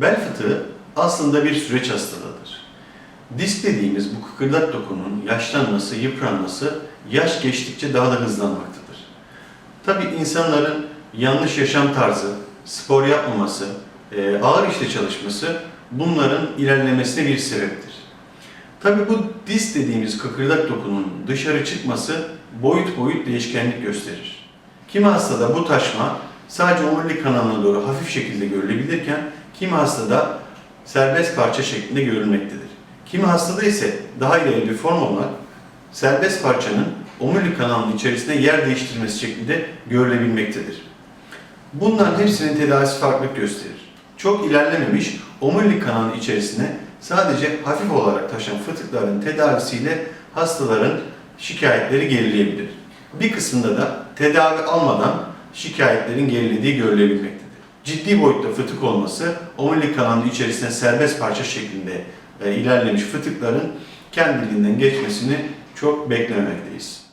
Bel fıtığı aslında bir süreç hastalığıdır. Disk dediğimiz bu kıkırdak dokunun yaşlanması, yıpranması yaş geçtikçe daha da hızlanmaktadır. Tabi insanların yanlış yaşam tarzı, spor yapmaması, e, ağır işte çalışması bunların ilerlemesine bir sebeptir. Tabi bu disk dediğimiz kıkırdak dokunun dışarı çıkması boyut boyut değişkenlik gösterir. Kimi hastada bu taşma sadece omurilik kanalına doğru hafif şekilde görülebilirken kimi hastada serbest parça şeklinde görülmektedir. Kimi hastada ise daha ileri bir form olarak serbest parçanın omurilik kanalının içerisinde yer değiştirmesi şeklinde görülebilmektedir. Bunların hepsinin tedavisi farklılık gösterir. Çok ilerlememiş omurilik kanalının içerisine sadece hafif olarak taşan fıtıkların tedavisiyle hastaların şikayetleri gerileyebilir. Bir kısmında da tedavi almadan şikayetlerin gerilediği görülebilmektedir. Ciddi boyutta fıtık olması omurilik kanalının içerisine serbest parça şeklinde e, ilerlemiş fıtıkların kendiliğinden geçmesini çok beklememekteyiz.